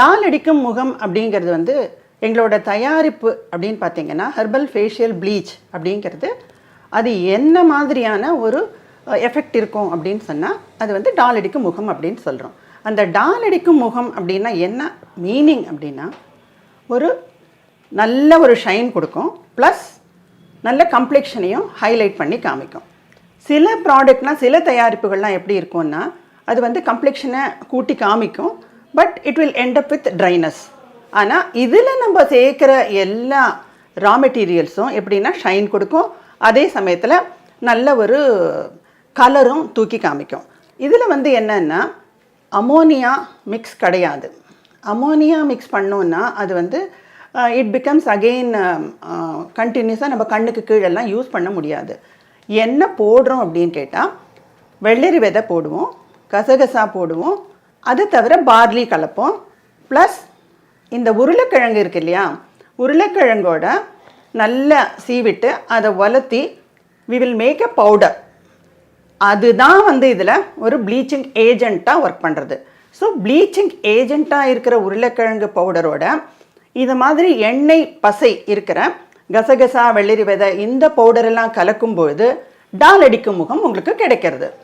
டால் அடிக்கும் முகம் அப்படிங்கிறது வந்து எங்களோட தயாரிப்பு அப்படின்னு பார்த்தீங்கன்னா ஹெர்பல் ஃபேஷியல் ப்ளீச் அப்படிங்கிறது. அது என்ன மாதிரியான ஒரு எஃபெக்ட் இருக்கும் அப்படின்னு சொன்னால் அது வந்து டால் அடிக்கும் முகம் அப்படின்னு சொல்கிறோம் அந்த டால் அடிக்கும் முகம் அப்படின்னா என்ன மீனிங் அப்படின்னா ஒரு நல்ல ஒரு ஷைன் கொடுக்கும் ப்ளஸ் நல்ல கம்ப்ளெக்ஷனையும் ஹைலைட் பண்ணி காமிக்கும். சில ப்ராடக்ட்னால் சில தயாரிப்புகள்லாம் எப்படி இருக்கும்னா அது வந்து கம்ப்ளெக்ஷனை கூட்டி காமிக்கும். But it will end up with dryness ஆனால் இதில் நம்ம சேர்க்குற எல்லா ரா மெட்டீரியல்ஸும் எப்படின்னா ஷைன் கொடுக்கும். அதே சமயத்தில் நல்ல ஒரு கலரும் தூக்கி காமிக்கும். இதில் வந்து என்னன்னா அமோனியா மிக்ஸ் கிடையாது. அமோனியா மிக்ஸ் பண்ணோன்னா அது வந்து இட் பிகம்ஸ் அகெயின் கண்டினியூஸாக நம்ம கண்ணுக்கு கீழெல்லாம் யூஸ் பண்ண முடியாது. என்ன போடுறோம் அப்படின்னு கேட்டால் வெள்ளரி விதை போடுவோம் கசகசா போடுவோம் அது தவிர பார்லி கலப்போம். ப்ளஸ் இந்த உருளைக்கிழங்கு இருக்கு இல்லையா? உருளைக்கிழங்கோட நல்லா சீவிட்டு அதை வளர்த்தி we will make a powder அதுதான் வந்து இதில் ஒரு ப்ளீச்சிங் ஏஜெண்ட்டாக ஒர்க் பண்ணுறது ஸோ ப்ளீச்சிங் ஏஜெண்ட்டாக இருக்கிற உருளைக்கிழங்கு பவுடரோட இது மாதிரி எண்ணெய் பசை இருக்கிற கசகசா வெள்ளரி விதை இந்த பவுடரெல்லாம் கலக்கும்பொழுது டால் அடிக்கும் முகம் உங்களுக்கு கிடைக்கிறது.